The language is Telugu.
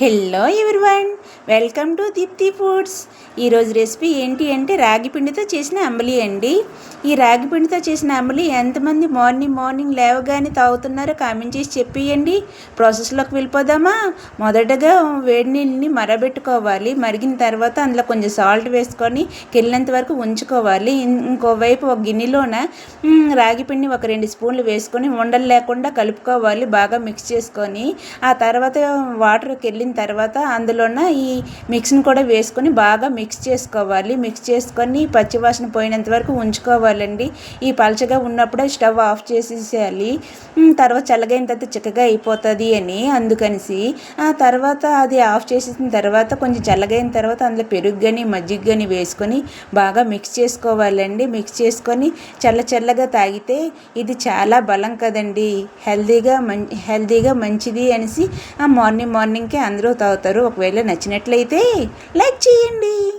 Hello everyone welcome to Deepti foods ఈరోజు రెసిపీ ఏంటి అంటే రాగి పిండితో చేసిన అంబలి అండి. ఈ రాగి పిండితో చేసిన అంబలి ఎంతమంది మార్నింగ్ మార్నింగ్ లేవగానే తాగుతున్నారో కామెంట్ చేసి చెప్పియండి. ప్రాసెస్లోకి వెళ్ళిపోదామా? మొదటగా వేడి నీళ్ళని మరబెట్టుకోవాలి. మరిగిన తర్వాత అందులో కొంచెం సాల్ట్ వేసుకొని కెళ్ళినంత వరకు ఉంచుకోవాలి. ఇంకోవైపు ఒక గిన్నెలోన రాగి పిండి ఒక రెండు స్పూన్లు వేసుకొని ఉండలు లేకుండా కలుపుకోవాలి. బాగా మిక్స్ చేసుకొని ఆ తర్వాత వాటర్ వెళ్ళిన మరిగిన తర్వాత అందులోన ఈ మిక్స్ని కూడా వేసుకొని బాగా మిక్స్ చేసుకోవాలి. మిక్స్ చేసుకొని పచ్చివాసన పోయినంత వరకు ఉంచుకోవాలండి. ఈ పలచగా ఉన్నప్పుడే స్టవ్ ఆఫ్ చేసేసేయాలి. తర్వాత చల్లగైన తర్వాత చిక్కగా అయిపోతుంది అని అందుకనిసి ఆ తర్వాత అది ఆఫ్ చేసేసిన తర్వాత కొంచెం చల్లగైన తర్వాత అందులో పెరుగు కానీ మజ్జిగ కానీ వేసుకొని బాగా మిక్స్ చేసుకోవాలండి. మిక్స్ చేసుకొని చల్ల చల్లగా తాగితే ఇది చాలా బలం కదండి. హెల్దీగా మం హెల్దీగా మంచిది అనేసి ఆ మార్నింగ్ మార్నింగ్కే అందరూ తాగుతారు. ఒకవేళ నచ్చినట్లయితే లైక్ చేయండి.